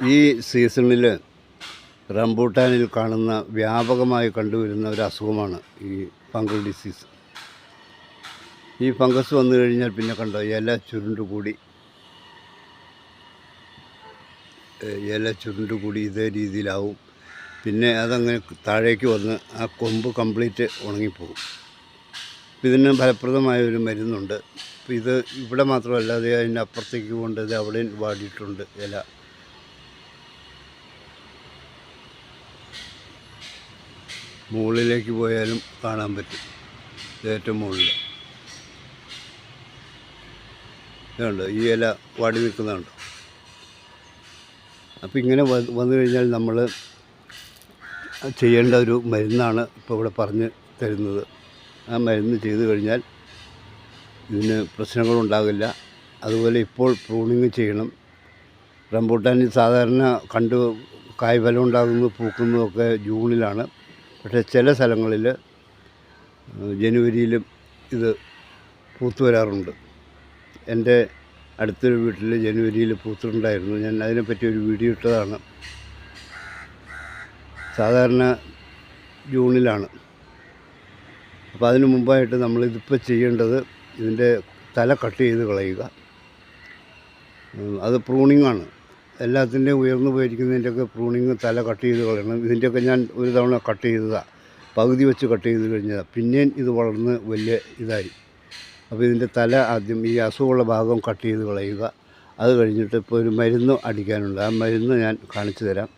ഈ സീസണിൽ റംബൂട്ടാനിൽ കാണുന്ന വ്യാപകമായി കണ്ടുവരുന്ന ഒരു അസുഖമാണ് ഈ ഫംഗൽ ഡിസീസ്. ഈ ഫംഗസ് വന്നു കഴിഞ്ഞാൽ പിന്നെ കണ്ടോ ഇല ചുരുണ്ടുകൂടി. കൂടി ഇല ചുരുണ്ടുകൂടി ഇതേ രീതിയിലാവും. പിന്നെ അതങ്ങനെ താഴേക്ക് വന്ന് ആ കൊമ്പ് കംപ്ലീറ്റ് ഉണങ്ങിപ്പോകും. ഇതിന് ഫലപ്രദമായ ഒരു മരുന്നുണ്ട്. ഇത് ഇവിടെ മാത്രമല്ല അത് അതിന്റെ അപ്പുറത്തേക്ക് കൊണ്ട് ഇത് അവിടെയും വാടിയിട്ടുണ്ട് ഇല. മുകളിലേക്ക് പോയാലും കാണാൻ പറ്റും. ഏറ്റവും മുകളിൽ ഇതുണ്ട് ഈ ഇല വാടി നിൽക്കുന്നുണ്ട്. അപ്പോൾ ഇങ്ങനെ വന്നു കഴിഞ്ഞാൽ നമ്മൾ ചെയ്യേണ്ട ഒരു മരുന്നാണ് ഇപ്പോൾ ഇവിടെ പറഞ്ഞ് തരുന്നത്. ആ മരുന്ന് ചെയ്തു കഴിഞ്ഞാൽ ഇതിന് പ്രശ്നങ്ങളുണ്ടാകില്ല. അതുപോലെ ഇപ്പോൾ പ്രൂണിങ് ചെയ്യണം. റംബൂട്ടാനിൽ സാധാരണ കണ്ട് കായ്ഫലം ഉണ്ടാകുന്നത് പൂക്കുന്നതൊക്കെ ജൂണിലാണ്. പക്ഷേ ചില സ്ഥലങ്ങളിൽ ജനുവരിയിലും ഇത് പൂത്തു വരാറുണ്ട് എന്റെ അടുത്തൊരു വീട്ടിൽ ജനുവരിയിൽ പൂത്തുണ്ടായിരുന്നു ഞാൻ അതിനെപ്പറ്റി ഒരു വീഡിയോ ഇട്ടതാണ്. സാധാരണ ജൂണിലാണ്. അപ്പോൾ അതിനു മുമ്പായിട്ട് നമ്മൾ നമ്മളിതിപ്പോൾ ചെയ്യേണ്ടത് ഇതിന്റെ തല കട്ട് ചെയ്ത് കളയുക. അത് പ്രൂണിങ്ങാണ്. എല്ലാത്തിന്റെയും ഉയർന്നു പോയിരിക്കുന്നതിന്റെയൊക്കെ പ്രൂണിങ് തല കട്ട് ചെയ്ത് കളയണം. ഇതിന്റെയൊക്കെ ഞാൻ ഒരു തവണ കട്ട് ചെയ്തതാണ് പകുതി വെച്ച് കട്ട് ചെയ്ത് കഴിഞ്ഞതാണ് പിന്നെയും ഇത് വളർന്ന് വലിയ ഇതായി. അപ്പോൾ ഇതിന്റെ തല ആദ്യം ഈ അസുഖമുള്ള ഭാഗം കട്ട് ചെയ്ത് കളയുക. അത് കഴിഞ്ഞിട്ട് ഇപ്പോൾ ഒരു മരുന്ന് അടിക്കാനുണ്ട്. ആ മരുന്ന് ഞാൻ കാണിച്ചു തരാം.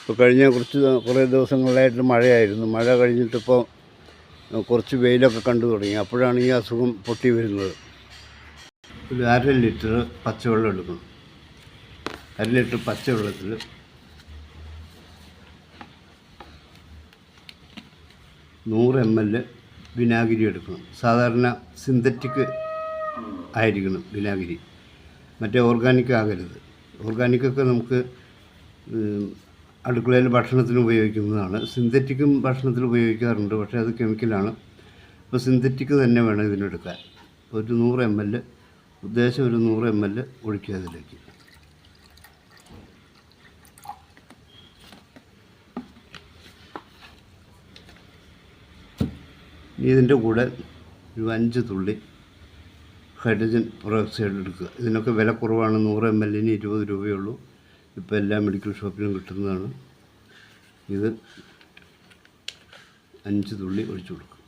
ഇപ്പോൾ കഴിഞ്ഞ കുറച്ച് കുറേ ദിവസങ്ങളിലായിട്ട് മഴയായിരുന്നു. മഴ കഴിഞ്ഞിട്ടിപ്പോൾ കുറച്ച് വെയിലൊക്കെ കണ്ടു തുടങ്ങി. അപ്പോഴാണ് ഈ അസുഖം പൊട്ടി വരുന്നത്. ഒരു അര ലിറ്റർ പച്ചവെള്ളം എടുക്കണം. അര ലിറ്റർ പച്ചവെള്ളത്തിൽ നൂറ് എം എൽ വിനാഗിരി എടുക്കണം. സാധാരണ സിന്തറ്റിക് ആയിരിക്കണം വിനാഗിരി. മറ്റേ ഓർഗാനിക് ആകരുത്. ഓർഗാനിക്കൊക്കെ നമുക്ക് അടുക്കളയിൽ ഭക്ഷണത്തിന് ഉപയോഗിക്കുന്നതാണ്. സിന്തറ്റിക്കും ഭക്ഷണത്തിൽ ഉപയോഗിക്കാറുണ്ട്. പക്ഷേ അത് കെമിക്കലാണ് അപ്പോൾ സിന്തറ്റിക് തന്നെ വേണം ഇതിനെടുക്കാൻ. ഒരു നൂറ് എം എൽ ഉദ്ദേശം ഒരു നൂറ് എം എൽ ഒഴിക്കുക അതിലേക്ക്. ഇതിന്റെ കൂടെ ഒരു അഞ്ച് തുള്ളി ഹൈഡ്രജൻ പെറോക്സൈഡ് എടുക്കുക. ഇതിനൊക്കെ വില കുറവാണ്. നൂറ് എം എല്ലിന് ഇരുപത് രൂപയുള്ളൂ. ഇപ്പോൾ എല്ലാ മെഡിക്കൽ ഷോപ്പിലും കിട്ടുന്നതാണ്. ഇത് അഞ്ച് തുള്ളി ഒഴിച്ചു കൊടുക്കുക.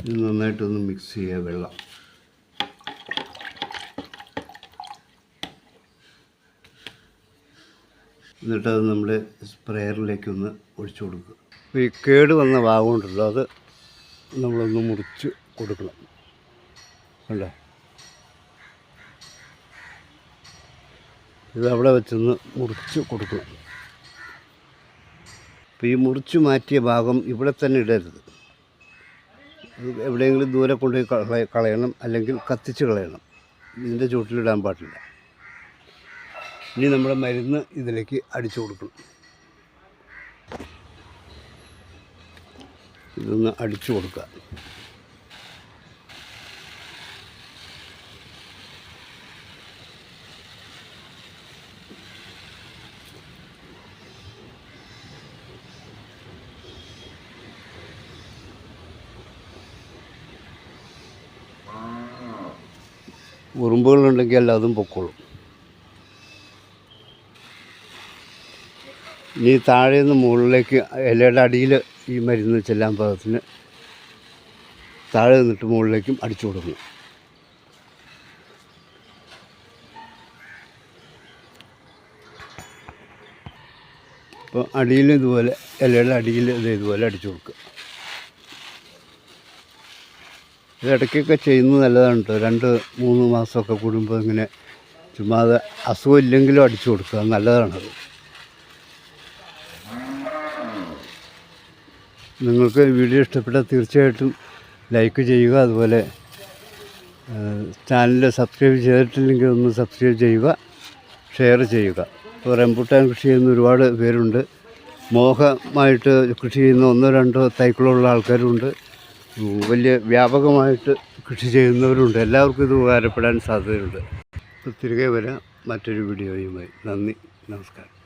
ഇത് നന്നായിട്ടൊന്ന് മിക്സ് ചെയ്യുക വെള്ളം. എന്നിട്ട് അത് സ്പ്രെയറിലേക്ക് ഒന്ന് ഒഴിച്ചു കൊടുക്കുക. അപ്പോൾ ഈ കേട് വന്ന ഭാഗമുണ്ടല്ലോ അത് നമ്മളൊന്ന് മുറിച്ച് കൊടുക്കണം. അല്ലേ ഇത് അവിടെ വെച്ചൊന്ന് മുറിച്ച് കൊടുക്കണം. അപ്പോൾ ഈ മുറിച്ച് മാറ്റിയ ഭാഗം ഇവിടെ തന്നെ ഇടരുത്. എവിടെയെങ്കിലും ദൂരെ കൊണ്ടുപോയി കളയ കളയണം അല്ലെങ്കിൽ കത്തിച്ച് കളയണം. ഇതിന്റെ ചുവട്ടിലിടാൻ പാടില്ല. ഇനി നമ്മുടെ മരുന്ന് ഇതിലേക്ക് അടിച്ചു കൊടുക്കണം. ഇതൊന്ന് അടിച്ചു കൊടുക്കുക. ഉറുമ്പുകളുണ്ടെങ്കിൽ അല്ല അതും പൊക്കോളും. ഇനി താഴെ നിന്ന് മുകളിലേക്ക് ഇലയുടെ അടിയിൽ ഈ മരുന്ന് ചെല്ലാൻ പാകത്തിന് താഴെ നിന്നിട്ട് മുകളിലേക്കും അടിച്ചു കൊടുക്കണം. അപ്പോൾ അടിയിൽ ഇതുപോലെ ഇലയുടെ അടിയിൽ ഇത് ഇതുപോലെ അടിച്ചു കൊടുക്കുക. ഇത് ഇടയ്ക്കൊക്കെ ചെയ്യുന്നത് നല്ലതാണ് കേട്ടോ രണ്ട് മൂന്ന് മാസമൊക്കെ കൂടുമ്പോൾ ഇങ്ങനെ ചുമ്മാതെ അസുഖം ഇല്ലെങ്കിലും അടിച്ചു കൊടുക്കുക. നല്ലതാണത് നിങ്ങൾക്ക് വീഡിയോ ഇഷ്ടപ്പെട്ടാൽ തീർച്ചയായിട്ടും ലൈക്ക് ചെയ്യുക. അതുപോലെ ചാനൽ സബ്സ്ക്രൈബ് ചെയ്തിട്ടില്ലെങ്കിൽ ഒന്ന് സബ്സ്ക്രൈബ് ചെയ്യുക ഷെയർ ചെയ്യുക. ഇപ്പോൾ റംബുട്ടാൻ കൃഷി ചെയ്യുന്ന ഒരുപാട് പേരുണ്ട്. മോഹമായിട്ട് കൃഷി ചെയ്യുന്ന ഒന്നോ രണ്ടോ തൈക്കളുള്ള ആൾക്കാരുണ്ട്. വലിയ വ്യാപകമായിട്ട് കൃഷി ചെയ്യുന്നവരുണ്ട്. എല്ലാവർക്കും ഇത് ഉപകാരപ്പെടാൻ സാധ്യതയുണ്ട്. തിരികെ വരാം. മറ്റൊരു വീഡിയോയുമായി. നന്ദി. നമസ്കാരം.